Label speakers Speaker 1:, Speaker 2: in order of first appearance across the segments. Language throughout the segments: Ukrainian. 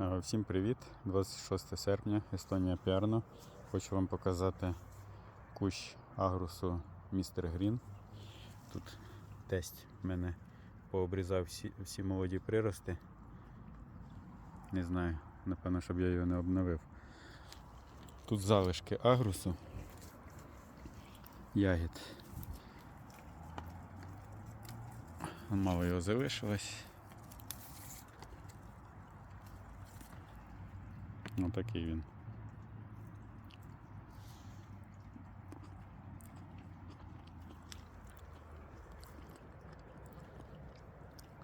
Speaker 1: Е, Всім привіт! 26 серпня, Естонія Піарно. Хочу вам показати кущ агрусу Містер Грін. Тут тесть в мене пообрізав всі, всі молоді прирости. Не знаю, напевно, щоб я його не обновив. Тут залишки агрусу. Ягід. Мало його залишилось. Отакий він.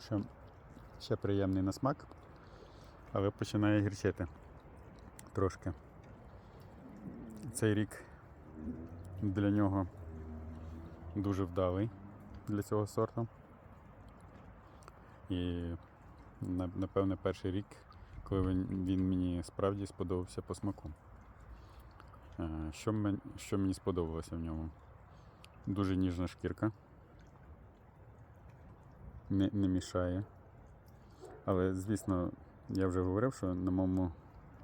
Speaker 1: Ще, ще приємний на смак, але починає гірчити трошки. Цей рік для нього дуже вдалий для цього сорту. І напевне перший рік, коли він, мені справді сподобався по смаку. Е, Що, мен, що мені сподобалося в ньому? Дуже ніжна шкірка. Не, не мішає. Але, звісно, я вже говорив, що на моєму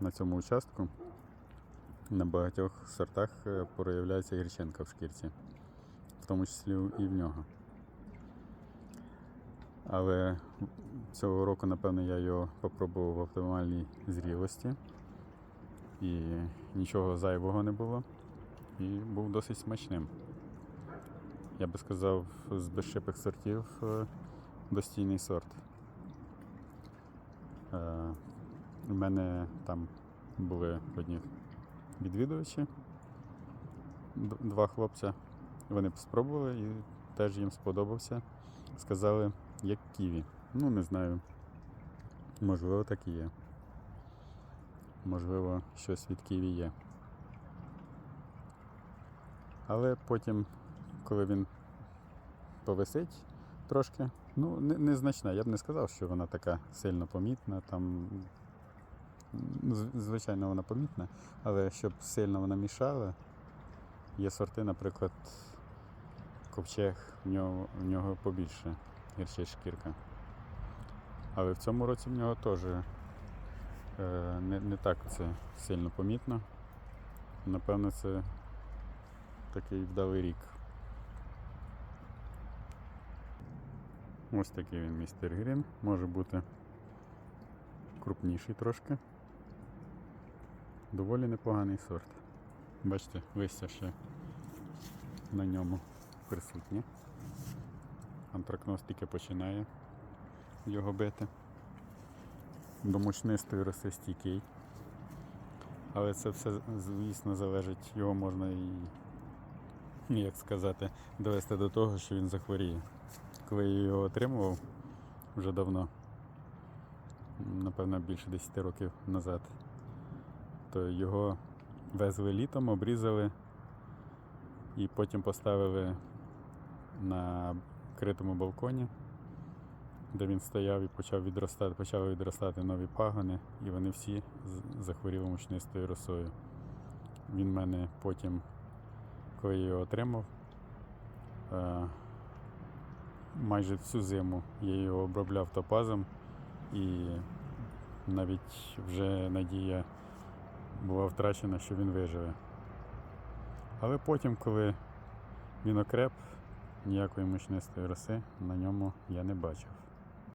Speaker 1: на цьому участку на багатьох сортах е, проявляється гірченка в шкірці, в тому числі і в нього. Але цього року, напевно, я його попробував в оптимальній зрілості. І нічого зайвого не було. І був досить смачним. Я би сказав, з безшипих сортів е, достійний сорт. Е, У мене там були одні відвідувачі, два хлопця. Вони спробували і теж їм сподобався. Сказали, як ківі. Ну, не знаю. Можливо, так і є. Можливо, щось від ківі є. Але потім, коли він повисить трошки, ну, не- незначна. Я б не сказав, що вона така сильно помітна. Там, звичайно, вона помітна, але щоб сильно вона мішала, є сорти, наприклад, ковчег, в нього, в нього побільше гірче шкірка. Але в цьому році в нього теж е, не, не так це сильно помітно. Напевно, це такий вдалий рік. Ось такий він містер Грін. Може бути крупніший трошки. Доволі непоганий сорт. Бачите, листя ще на ньому присутнє. Антракноз тільки починає його бити. До мучнистої роси стійкий. Але це все, звісно, залежить, його можна і, як сказати, довести до того, що він захворіє. Коли я його отримував вже давно, напевно, більше 10 років назад, то його везли літом, обрізали і потім поставили на критому балконі, де він стояв і почав відростати, почали відростати нові пагони, і вони всі захворіли мучнистою росою. Він мене потім, коли я його отримав, е, майже всю зиму я його обробляв топазом, і навіть вже надія була втрачена, що він виживе. Але потім, коли він окреп, ніякої мощнистої роси на ньому я не бачив.